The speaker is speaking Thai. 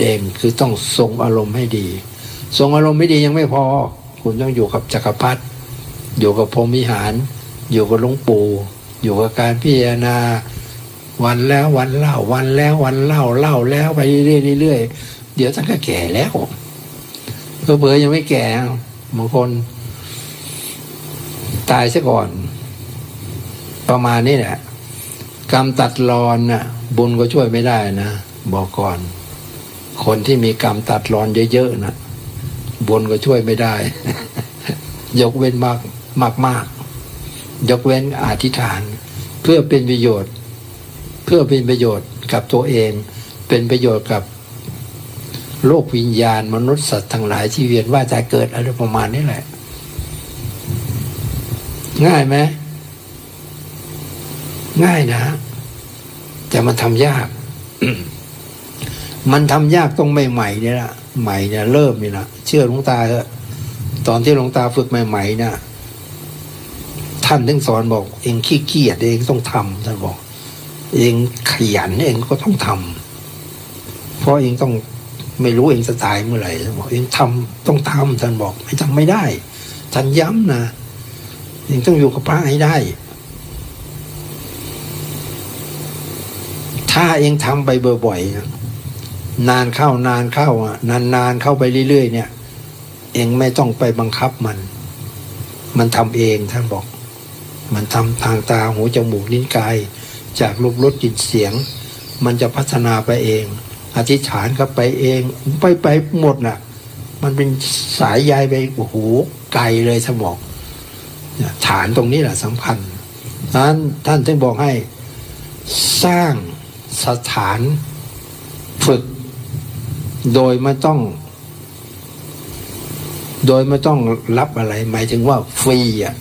เองคือต้องทรงอารมณ์ให้ดี ทรงอารมณ์ไม่ดียังไม่พอ คุณต้องอยู่กับจักรพรรดิอยู่กับพรหมวิหาร อยู่กับหลวงปู่ อยู่กับการพิจารณา วันแล้ววันเล่า วันแล้ววันเล่าเล่าแล้วไปเรื่อยๆเดี๋ยวท่านก็แก่แล้วเพื่อยังไม่แก่บางคน ตายซะก่อน ประมาณนี้แหละกรรมตัดรอนน่ะ บุญก็ช่วยไม่ได้นะ บอกก่อน คนที่มีกรรมตัดรอนเยอะๆนะบุญก็ช่วยไม่ได้ ยกเว้นมากมากมากยกเว้นอธิษฐาน เพื่อเป็นประโยชน์ เพื่อเป็นประโยชน์กับตัวเอง เป็นประโยชน์กับโลกวิญญาณมนุษย์สัตว์ทั้งหลายที่เวียนว่าจะเกิดอะไรประมาณนี้แหละ ง่ายไหมง่ายนะ แต่มันทำยาก มันทำยากตรงใหม่ๆเนี่ยละใหม่เนี่ยเริ่มนี่นะเชื่อหลวงตาเถอะตอนที่หลวงตาฝึกใหม่ๆเนี่ยท่านถึงสอนบอก เองขี้เกียจเองต้องทำท่านบอก เองขยันเองก็ต้องทำเพราะเองต้องไม่รู้เองจะตายเมื่อไหร่ท่านบอกเองทำต้องทำท่านบอก ไม่ทำไม่ได้ท่านย้ำนะเองต้องอยู่กับพระให้ได้ถ้าเองทำไปบ่อยๆ นานเข้านานเข้าอะนานๆเข้าไปเรื่อยๆเนี่ย เองไม่ต้องไปบังคับมัน มันทำเองท่านบอก มันทำทางตาหูจมูกลิ้นกายจากรูปรสกลิ่นเสียง มันจะพัฒนาไปเอง อธิษฐานก็ไปเอง ไปไปหมดน่ะ มันเป็นสายใยไปโอ้โหไกลเลยสมองเนี่ยฐานตรงนี้แหละสำคัญนั้นท่านถึงบอกให้สร้างสถานฝึก โดยไม่ต้อง โดยไม่ต้องรับอะไร หมายถึงว่าฟรีอะ